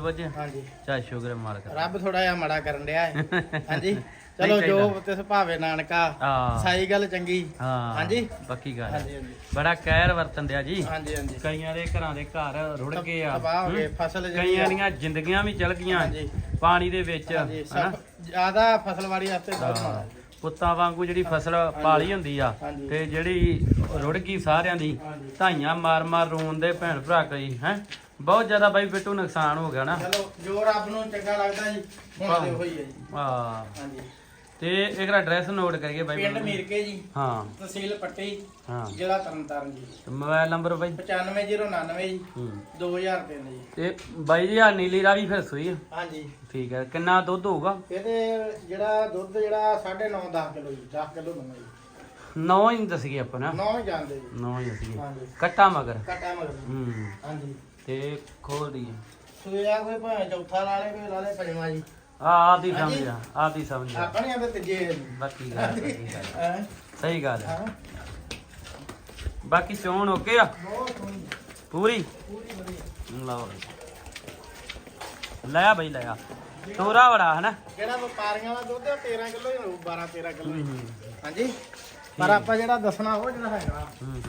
ਵਜੇ? ਹਾਂਜੀ। ਚਾ ਸ਼ੁਕਰ ਮਾਲਕ ਦਾ। ਰੱਬ ਥੋੜਾ ਜਿਹਾ ਮਾੜਾ ਕਰਨ ਡਿਆ ਹੈ ਹਾਂਜੀ। ਚਲੋ ਨਹੀਂ ਜੋ ਚਾਹੀਦਾ। ਤੇ ਸੁਭਾਵੇ ਨਾਨਕਾ ਹਾਂ। ਸਾਈ ਗੱਲ ਚੰਗੀ। ਹਾਂ ਹਾਂਜੀ। ਪੱਕੀ ਗੱਲ ਹਾਂਜੀ ਹੈ। ਹਾਂਜੀ। ਬੜਾ ਕਹਿਰ ਵਰਤਨ ਦਿਆ ਜੀ। ਹਾਂਜੀ ਹਾਂਜੀ। ਕਈਆਂ ਦੇ ਘਰਾਂ ਦੇ ਘਰ ਰੁੜ ਗਏ ਆ। ਤਬਾਹ ਹੋ ਗਏ ਹੂੰ। ਫਸਲ ਜਿਹੜੀ ਕਈਆਂ ਆ- ਦੀਆਂ ਜ਼ਿੰਦਗੀਆਂ ਵੀ ਚਲ ਗਈਆਂ। ਹਾਂਜੀ। ਪਾਣੀ ਦੇ ਵਿੱਚ ਹਾਂਜੀ ਹਨਾ। ਸਭ ਜ਼ਿਆਦਾ ਫਸਲਵਾੜੀ ਵਾਸਤੇ ਬਹੁਤ ਹਾਂ। ਮਾੜਾ। ਪੁੱਤਾਂ ਵਾਂਗੂ ਜਿਹੜੀ ਫਸਲ ਪਾਲੀ ਹੁੰਦੀ ਆ ਹਾਂਜੀ। ਤੇ ਜਿਹੜੀ ਰੁੜ ਗਈ ਸਾਰਿਆਂ ਦੀ ਹਾਂਜੀ। ਧਾਈਆਂ ਮਾਰ ਮਾਰ ਰੋਣ ਦੇ ਭੈਣ ਭਰਾ ਕਈ ਹੈ। ਬਹੁਤ ਜ਼ਿਆਦਾ ਬਾਈ ਬਿੱਟੂ ਨੁਕਸਾਨ ਹੋ ਗਿਆ ਨਾ। ਚਲੋ ਜੋ ਰੱਬ ਨੂੰ ਚੰਗਾ ਲੱਗਦਾ ਜੀ ਹੁਣ ਤੇ ਉਹੀ ਹੈ ਜੀ। ਆ ਹਾਂਜੀ। ਤੇ ਇੱਕ ਐਡਰੈਸ ਨੋਟ ਕਰੀਏ ਬਾਈ ਪਿੰਡ ਮੀਰਕੇ ਜੀ ਹਾਂ। ਤਹਿਸੀਲ ਪੱਟੀ ਹਾਂ। ਜ਼ਿਲ੍ਹਾ ਤਰਨਤਾਰਨ ਜੀ। ਤੇ ਮੋਬਾਈਲ ਨੰਬਰ ਬਾਈ। 95099 ਜੀ ਹੂੰ। 2003 ਜੀ। ਤੇ ਬਾਈ ਜੀ ਆ ਨੀਲੀ ਰਾਵੀ ਫਿਰ ਸੂਈ ਆ। ਹਾਂਜੀ। ਠੀਕ ਹੈ ਕਿੰਨਾ ਦੁੱਧ ਹੋਊਗਾ? ਇਹਦੇ ਜਿਹੜਾ ਦੁੱਧ ਜਿਹੜਾ 9.5 10 ਕਿਲੋ ਜੀ 10 ਕਿਲੋ ਦੂੰਗਾ ਜੀ। 9 ਹੀ ਦੱਸੀਏ ਆਪਾਂ ਨਾ। 9 ਹੀ ਜਾਂਦੇ ਜੀ। 9 ਹੀ ਹਾਂਜੀ। ਕੱਟਾ ਮਗਰ। ਕਟਾ ਮਗਰ। ਹੂੰ। ਹਾਂਜੀ। ਤੇ ਖੋਲ ਦਈਏ ਸੂਆ ਕੋਈ ਭਾਵੇਂ ਚੌਥਾ ਲਾ ਲੇ ਕੋਈ ਲਾ ਲੇ ਪੰਜਵਾਂ ਜੀ। ਆ ਆਦੀ ਸਮਝ ਆ ਆਦੀ ਸਮਝ ਆ। ਆਪਣੇ ਆਂਦੇ ਤੀਜੇ ਹੈ ਜੀ। ਬਾਕੀ ਗੱਲ ਬਾਕੀ ਗੱਲ। ਹਾਂ। ਸਹੀ ਗੱਲ ਹੈ ਹਾਂ। ਬਾਕੀ ਚੋਣ ਓਕੇ ਆ? ਬਹੁਤ ਸੋਹਣੀ ਪੂਰੀ? ਪੂਰੀ ਵਧੀਆ। ਲਓ ਬਈ। ਲੈ ਆ ਬਈ ਲੈ ਆ। ਤੋਰਾ ਬੜਾ ਹੈ ਨਾ ਜਿਹੜਾ ਵਪਾਰੀਆਂ ਦਾ ਦੁੱਧ 13 ਕਿਲੋ ਹੀ ਹੋਊ 12 13 ਕਿਲੋ ਹੀ। ਹੂੰ ਹਾਂਜੀ? ਪਰ ਆਪਾਂ ਜਿਹੜਾ ਦੱਸਣਾ ਉਹ ਜਿਹੜਾ ਹੈਗਾ। ਹੂੰ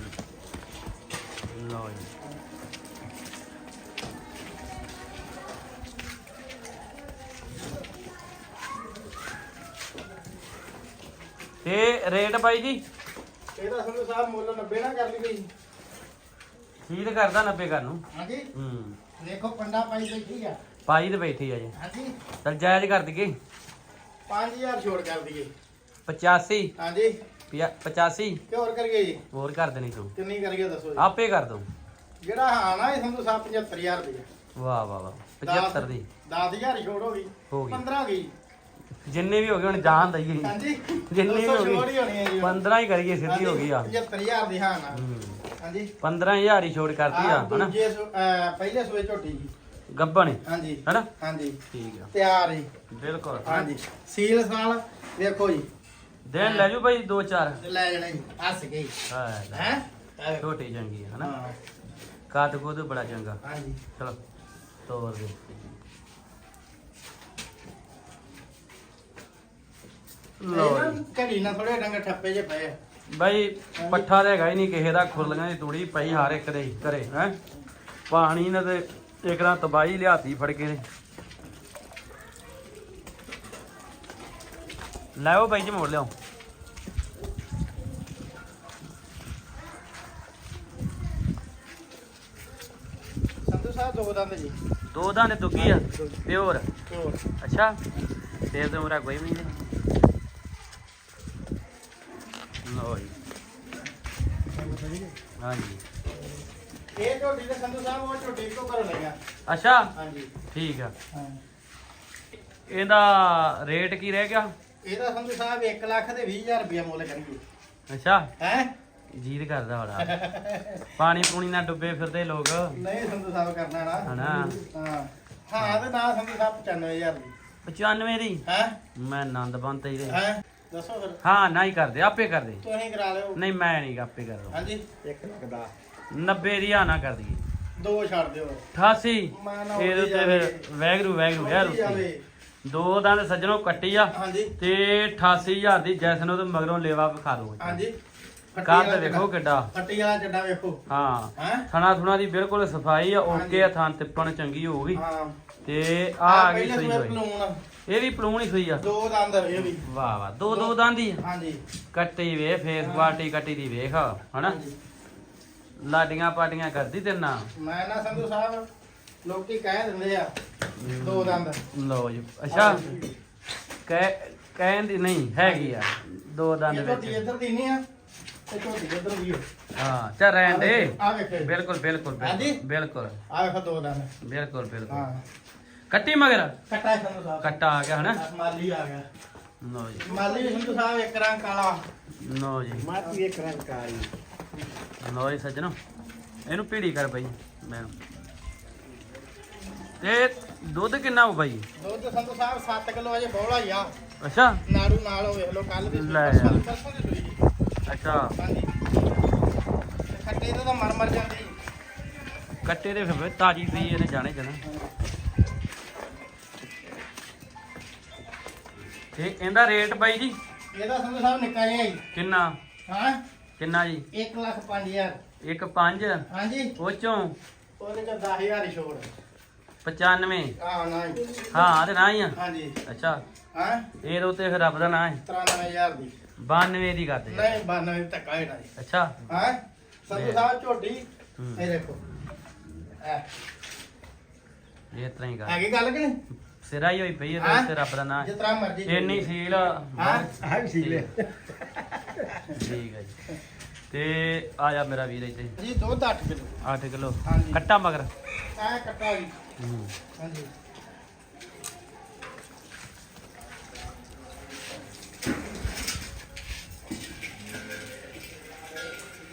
ਲਓ ਜੀ। ਤੇ ਰੇਟ ਬਾਈ ਜੀ? ਇਹਦਾ ਸੰਧੂ ਸਾਹਿਬ ਮੁੱਲ 90 ਨਾ ਕਰ ਲਈ ਗਈ ਠੀਕ ਕਰਦਾ 90 ਕਰ ਨੂੰ। ਹਾਂਜੀ। ਹੂੰ। ਦੇਖੋ ਪੰਡਾ ਪਾਈ ਬੈਠੀ ਆ। ਪਾਈ ਤੇ ਬੈਠੀ ਆ ਜੀ। ਹਾਂਜੀ। ਚਲ ਜਾਇਜ਼ ਕਰ ਦਈਏ। 5000 ਛੋੜ ਕਰ ਦਈਏ। 85 ਹਾਂਜੀ। ਪਿਆ- 85 ਤੇ ਹੋਰ ਕਰੀਏ ਜੀ। ਹੋਰ ਕਰ ਦੇਣੀ ਤੂੰ। ਕਿੰਨੀ ਕਰੀਏ ਦੱਸੋ ਜੀ। ਆਪੇ ਕਰ ਦੂੰ ਜਿਹੜਾ ਹਾਂ ਨਾ ਇਹ ਸੰਧੂ ਸਾਹਿਬ 75000 ਰੁਪਏ ਵਾਹ ਵਾਹ ਵਾਹ। 75 ਦੀ। 10000 ਹੀ ਛੋੜ ਹੋ ਗਈ। ਹੋ ਗਈ। 15 ਹੋ ਗਈ। ਜਿੰਨੇ ਵੀ ਹੋ ਗਏ ਹੁਣ ਜਾਣ ਦਈਏ ਹਾਂਜੀ। ਜਿੰਨੀ ਵੀ 200 ਹੋ ਹੀ ਹੋਣੀ ਹੈ ਜੀ 15 ਹੀ ਕਰੀਏ ਸਿੱਧੀ ਹੋ ਗਈ ਆ। 75000 ਦੀ ਹਾਂ ਨਾ ਹੂੰ। ਹਾਂਜੀ। 15000 ਹੀ ਛੋੜ ਕਰਤੀ ਆ ਆਹ ਹਨਾ? ਦੂਜੇ ਸੂ- ਅਹ ਪਹਿਲੇ ਸੂਏ ਝੋਟੀ ਜੀ। ਗੱਬਣ ਹਾਂਜੀ। ਹਨਾ? ਹਾਂਜੀ। ਠੀਕ ਆ। ਤਿਆਰ ਜੀ ਬਿਲਕੁਲ। ਹਾਂਜੀ। ਸੀਲ ਜੀ। ਲੈ ਜੂ ਭਾਈ 2 4 ਲੈ ਜਾਣਾ ਜੀ ਹੱਸ ਗਈ ਹੈ? ਛੋਟੀ ਚੰਗੀ ਆ ਹਨਾ? ਹਾਂ। ਕੱਦ ਕੁਦ ਬੜਾ ਚੰਗਾ। ਹਾਂਜੀ। ਚਲੋ ਤੋਰ ਦੇ। ਲੋ ਇਹ ਨਾ ਘੜੀ ਨਾ ਥੋੜੇ ਡੰਗ ਠੱਪੇ ਜੇ ਪਏ ਆ। ਬਾਈ ਪੱਠਾ ਤਾਂ ਹੈਗਾ ਹੀ ਨਹੀਂ ਕਿਸੇ ਦਾ ਖੁਰਲੀਆਂ ਦੀ ਤੂੜੀ ਪਈ ਹਰ ਇੱਕ ਦੇ ਘਰੇ ਹੈ? ਪਾਣੀ ਨੇ ਤੇ ਇੱਕ ਰਾਂ ਤਬਾਈ ਲਿਆਤੀ ਫੜ ਕੇ ਨੇ ਲੈਓ ਬਾਈ ਜੀ ਮੋੜ ਲਿਆਓ। ਸੰਧੂ ਸਾਹਿਬ ਦੋ ਦੰਦ ਜੀ। ਦੋ ਦਾਣੇ ਦੁੱਗੀ ਆ ਪਿਓਰ। ਹੋਰ ਅੱਛਾ ਤੇਰ ਤੇ ਮੇਰਾ ਕੋਈ ਵੀ ਨਹੀਂ। ਲਓ ਜੀ ਹਾਂਜੀ। ਇਹ ਝੋਟੀ ਦੇ ਸੰਧੂ ਸਾਹਿਬ ਉਹ ਝੋਟੀ ਕੋ ਕਰ ਲਿਆ ਅੱਛਾ? ਹਾਂਜੀ। ਠੀਕ ਆ। ਹਾਂ। ਇਹਦਾ ਰੇਟ ਕੀ ਰਹਿ ਗਿਆ? ਇਹਦਾ ਸੰਧੂ ਸਾਹਿਬ 1 ਲੱਖ ਦੇ 20000 ਰੁਪਇਆ ਮੁੱਲ ਕਰਨਗੇ ਅੱਛਾ? ਹੈ? ਜੀਦ ਕਰਦਾ ਬੜਾ। ਪਾਣੀ ਪੂਣੀ ਨਾਲ ਡੁੱਬੇ ਫਿਰਦੇ ਲੋਕ। ਨਹੀਂ ਸੰਧੂ ਸਾਹਿਬ ਕਰਨਾ ਨਾ। ਹਨਾ। ਹਾਂ। ਹਾਂ ਤੇ ਨਾ ਸੰਧੂ ਸਾਹਿਬ 95000 ਦੀ। 95 ਦੀ? ਹੈ? ਮੈਂ ਆਨੰਦ ਬੰਦ ਤੇ ਇਹਦੇ ਹੈ? ਦੱਸੋ ਫਿਰ। ਹਾਂ ਨਾ ਹੀ ਕਰਦੇ ਆਪੇ ਕਰਦੇ। ਤੁਸੀਂ ਕਰਾ ਲਿਓ। ਨਹੀਂ ਮੈਂ ਨਹੀਂ ਆਪੇ ਕਰ ਲਵਾਂ ਹਾਂਜੀ। 1 ਲੱਖ ਦਾ। 90 ਦੀ ਆ ਨਾ ਕਰ ਦਈਏ। ਦੋ ਛੱਡ ਦਿਓ। 88 ਮੈਂ ਨਾ ਇਹਦੇ ਉੱਤੇ ਫਿਰ ਵੈਗਰੂ ਵੈਗਰੂ ਯਾਰ ਉੱਤੇ। ਦੋ ਦੰਦ ਸੱਜਣੋਂ ਕੱਟੀ ਆ। ਹਾਂਜੀ। ਤੇ 88000 ਦੀ ਜੈਸਨ ਉਹ ਮਗਰੋਂ ਲੇਵਾ ਵਿਖਾ ਦੋ ਹਾਂਜੀ। ਕੱਦ ਵੇਖੋ ਕਿੱਡਾ। ਫੱਟੀ ਵਾਲਾ ਚੱਡਾ ਵੇਖੋ। ਹਾਂ। ਹੈ? ਥਣਾ ਥੁਣਾ ਦੀ ਬਿਲਕੁਲ ਸਫ਼ਾਈ ਆ। ਓਕੇ ਆ ਥਾਂ ਤਿੱਪਣ ਚੰਗੀ ਹੋਊਗੀ ਹਾਂ। ਤੇ ਆ ਆ ਗਈ ਸਹੀ ਹੋਈ। ਇਹ ਵੀ ਪਲੂਣ ਹੀ ਸੂਈ ਆ। ਦੋ ਦੰਦ ਇਹ ਵੀ। ਵਾਹ ਵਾਹ। ਦੋ ਦੋ ਦੰਦ ਹੀ ਆ। ਹਾਂਜੀ। ਕੱਟੀ ਵੇ ਫੇਸ ਕੁਆਲਿਟੀ ਕੱਟੀ ਦੀ ਵੇਖ ਹਨਾ? ਹਾਂਜੀ। ਲਾਡੀਆਂ ਪਾਟੀਆਂ ਕਰਦੀ ਤੇ ਨਾ ਮੈਂ ਨਾ ਸੰਧੂ ਸਾਹਿਬ ਲੋਕੀ ਕਹਿ ਦਿੰਦੇ ਆ ਦੋ ਦੰਦ। ਲਓ ਜੀ। ਅੱਛਾ। ਕਹਿ ਕਹਿਣ ਦੀ ਨਹੀਂ ਹੈਗੀ ਆ। ਦੋ ਦੰਦ ਇਹ ਝੋਟੀ ਵਿੱਚ ਇੱਧਰ ਦੀ ਨਹੀਂ ਆ ਤੇ ਝੋਟੀ ਇੱਧਰ ਦੀ ਆ। ਹਾਂ ਚੱਲ ਰਹਿਣ ਦੇ। ਆ ਵੇਖੇ। ਬਿਲਕੁਲ ਬਿਲਕੁਲ ਹਾਂਜੀ? ਬਿਲਕੁਲ ਬਿਲਕੁਲ। ਆ ਵੇਖੋ ਦੋ ਦੰਦ। ਬਿਲਕੁਲ ਬਿਲਕੁਲ। ਹਾਂ। ਕੱਟੀ ਮਗਰ? ਕੱਟਾ ਸੰਧੂ ਸਾਹਿਬ। ਕੱਟਾ ਆ ਗਿਆ ਹਨਾ? ਮਾਲੀ ਆ ਗਿਆ। ਲਓ ਜੀ। ਮਾਲੀ ਸੰਧੂ ਸਾਹਿਬ ਇੱਕ ਰੰਗ ਕਾਲਾ। ਲਓ ਜੀ। ਮਾਤੀ ਇੱਕ ਰੰਗ ਕਾਲੀ। ਲਓ ਜੀ ਸੱਜਣੋ ਇਹਨੂੰ ਪੀੜੀ ਕਰ ਬਈ ਮੈਂ। ਤੇ ਦੁੱਧ ਕਿੰਨਾ ਹੋ ਬਾਈ? ਦੁੱਧ ਸੰਧੂ ਸਾਹਿਬ 7 ਕਿਲੋ ਅਜੇ ਬੋਲਾ ਹੀ ਆ। ਅੱਛਾ। ਨਾੜੂ ਨਾਲ ਵੇਖ ਲਓ ਕੱਲ ਦੀ ਲੈ। ਪਰਸੋਂ ਦੀ ਸੂਈ। ਅੱਛਾ। ਹਾਂਜੀ। ਖੱਟੇ ਤੋਂ ਤਾਂ ਮਰ ਮਰ ਜਾਂਦੀ ਕੱਟੇ ਦੇ ਫਿਰ ਤਾਜੀ ਪਈ ਇਹਨੇ ਜਾਣੇ ਜਣਾ ਤੇ ਇਹਦਾ ਰੇਟ ਬਾਈ ਜੀ? ਇਹਦਾ ਸੰਧੂ ਸਾਹਿਬ ਨਿੱਕਾ ਜਿਹਾ ਕਿੰਨਾ? ਹਾਂ? ਕਿੰਨਾ ਜੀ? 1 ਲੱਖ 5000 ਇੱਕ 5 ਹਾਂਜੀ। ਉਹ ਚੋਂ ਉਹਦੇ ਚ 10000 ਹੀ ਛੋੜ। 95 ਆ ਨਾ ਜੀ। ਹਾਂ ਤੇ ਨਾ ਹੀ ਆ। ਹਾਂਜੀ। ਅੱਛਾ। ਹਾਂ? ਇਹ ਉਤੇ ਫਿਰ ਰੱਬ ਦਾ ਨਾਂ ਹੈ। 93000 ਦੀ। 92 ਦੀ ਕਰਦੇ ਆ। ਨਹੀਂ 92 ਦੀ ਧੱਕਾ ਹੈੜਾ ਜੀ। ਅੱਛਾ। ਹਾਂ? ਸੰਧੂ ਸਾਹਿਬ ਝੋਟੀ। ਹੂੰ। ਇਹ ਦੇਖੋ। ਇਹ ਤਰ੍ਹਾਂ ਹੀ ਕਰ। ਹੈਗੀ ਗੱਲ ਕਿ ਨਹੀਂ? ਸਿਰਾ ਹੀ ਹੋਈ ਪਈ ਇਹਦੇ ਹਾਂ? ਉੱਤੇ ਰੱਬ ਦਾ ਨਾਂ। ਜਿਸ ਤਰ੍ਹਾਂ ਮਰਜ਼ੀ ਹੈ। ਇੰਨੀ ਸੀਲ ਹਾਂ? ਆ ਵੀ ਸੀ ਲੈ ਠੀਕ ਹੈ ਜੀ। ਤੇ ਆ ਜਾ ਮੇਰਾ ਵੀਰ ਇੱਥੇ। ਜੀ ਦੁੱਧ 8 ਕਿਲੋ। 8 ਕਿਲੋ। ਹਾਂਜੀ। ਕੱਟਾ ਮਗਰ। ਐ ਕੱਟਾ ਜੀ। ਹੂੰ। ਹਾਂਜੀ।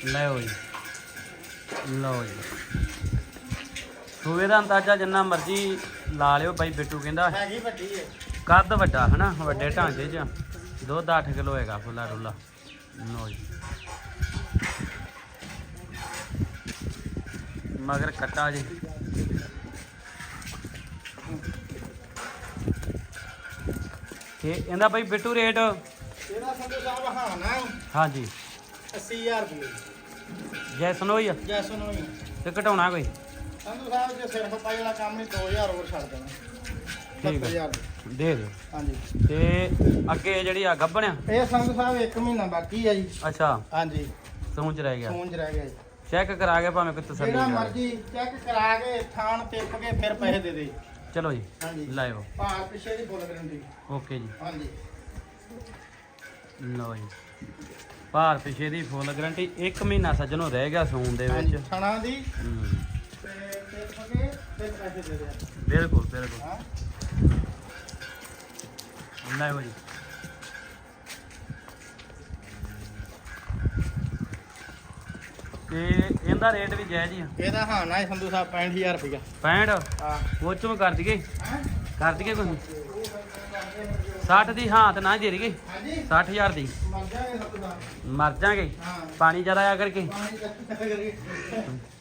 ਲਓ ਜੀ। ਲਓ ਜੀ। ਸੂਏ ਦਾ ਅੰਦਾਜ਼ਾ ਜਿੰਨਾ ਮਰਜ਼ੀ ਲਾ ਲਿਓ ਬਾਈ ਬਿੱਟੂ ਕਹਿੰਦਾ ਹੈਗੀ ਵੱਡੀ ਹੈ ਕੱਦ ਵੱਡਾ ਹਨਾ ਵੱਡੇ ਢਾਂਚੇ 'ਚ। ਦੁੱਧ 8 ਕਿਲੋ ਹੈਗਾ ਫੁੱਲਾ ਰੁੱਲਾ ਲਓ ਜੀ। ਮਗਰ ਕੱਟਾ ਜੀ। ਤੇ ਇਹਦਾ ਬਾਈ ਬਿੱਟੂ ਰੇਟ? ਇਹਦਾ ਸੰਧੂ ਸਾਹਿਬ ਹਾਂ ਨਾ ਹਾਂਜੀ। 80000 ਰੁਪਏ। ਜੈਸਨ ਹੋਈ ਆ? ਜੈਸੋ ਨੂੰ ਹੀ ਤੇ ਘਟਾਉਣਾ ਕੋਈ? ਸੰਧੂ ਸਾਹਿਬ ਜੇ ਸਿਰਫ ਪਾਈ ਵਾਲਾ ਕੰਮ ਨਹੀਂ 2000 ਹੋਰ ਛੱਡ ਦੇਣਾ। ਠੀਕ ਹੈ। 70000 ਦੇ। ਦਿਓ। ਹਾਂਜੀ। ਤੇ ਅੱਗੇ ਜਿਹੜੀ ਆ ਗੱਬਣਿਆ ਇਹ ਸੰਧੂ ਸਾਹਿਬ 1 ਮਹੀਨਾ ਬਾਕੀ ਹੈ ਜੀ। ਅੱਛਾ। ਹਾਂਜੀ। ਸੂੰਚ ਰਹਿ ਗਿਆ। ਸੂੰਜ ਰਹਿ ਗਿਆ ਜੀ। ਚੈੱਕ ਕਰਾ ਕੇ ਭਾਵੇਂ ਕੋਈ ਤਸੱਲੀ ਜਿਹੜਾ ਕਰਾ। ਮਰਜ਼ੀ ਚੈੱਕ ਕਰਾ ਕੇ ਥਾਣ ਟਿਪ ਕੇ ਫਿਰ ਪੈਸੇ ਦੇ ਦੇ। ਚਲੋ ਜੀ। ਹਾਂਜੀ। ਲਾਇਓ ਭਾਰ ਪਿੱਛੇ ਦੀ ਫੁੱਲ ਗਰੰਟੀ ਓਕੇ ਜੀ। ਹਾਂਜੀ। ਲਓ ਜੀ। ਭਾਰ ਪਿਛੇ ਦੀ ਫੁੱਲ ਗਰੰਟੀ 1 ਮਹੀਨਾ ਸੱਜਣੋ ਰਹਿ ਗਿਆ ਸੂਣ ਦੇ ਹਾਂਜੀ ਵਿੱਚ ਥਣਾ ਦੀ। ਹੂੰ, ਤੇ ਬਿਲਕੁਲ ਬਿਲਕੁਲ। ਹਾਂ ਲਾਇਓ ਜੀ। ਤੇ ਇਹਦਾ ਰੇਟ ਵੀ ਜਾਇਜ਼ ਹੀ ਆ। ਇਹਦਾ ਹਾਂ ਨਾ ਸੰਧੂ ਸਾਹਿਬ 65000 ਰੁਪਇਆ 65 ਹਾਂ। ਉਹ ਚੋਂ ਕਰ ਦਈਏ? ਕਰ ਦਈਏ ਕੋਈ? 60 ਦੀ ਹਾਂ ਤੇ ਨਾ ਦੇ ਦਈਏ ਹਾਂਜੀ। 60000 ਦੀ। ਮਰ ਜਾਗੇ ਸੰਧੂ ਸਾਹਿਬ ਮਰ ਜਾਗੇ। ਹਾਂ। ਪਾਣੀ ਜ਼ਿਆਦਾ ਆਇਆ ਕਰਕੇ। ਪਾਣੀ ਦਾ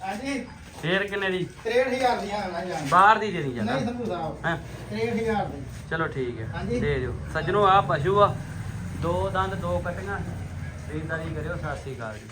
ਹਾਂਜੀ। ਫੇਰ ਕਿੰਨੇ ਦੀ? 63000 ਦੀਆਂ ਹਾਂ ਨਾ ਜਾਨ ਬਾਹਰ ਦੀ ਦੇਣੀ ਨਹੀਂ ਜਾਂਦਾ ਸੰਧੂ ਸਾਹਿਬ। ਹੈ? 63000 ਦੀ। ਚਲੋ ਠੀਕ ਹੈ। ਦੇ ਦਿਓ। ਸੱਜਣੋ ਆ ਪਸ਼ੂ ਆ। ਦੋ ਦੰਦ ਦੋ ਕਟੀਆਂ। ਖਰੀਦਦਾਰੀ ਕਰਿਓ। ਸਤਿ ਸ੍ਰੀ ਅਕਾਲ ਜੀ।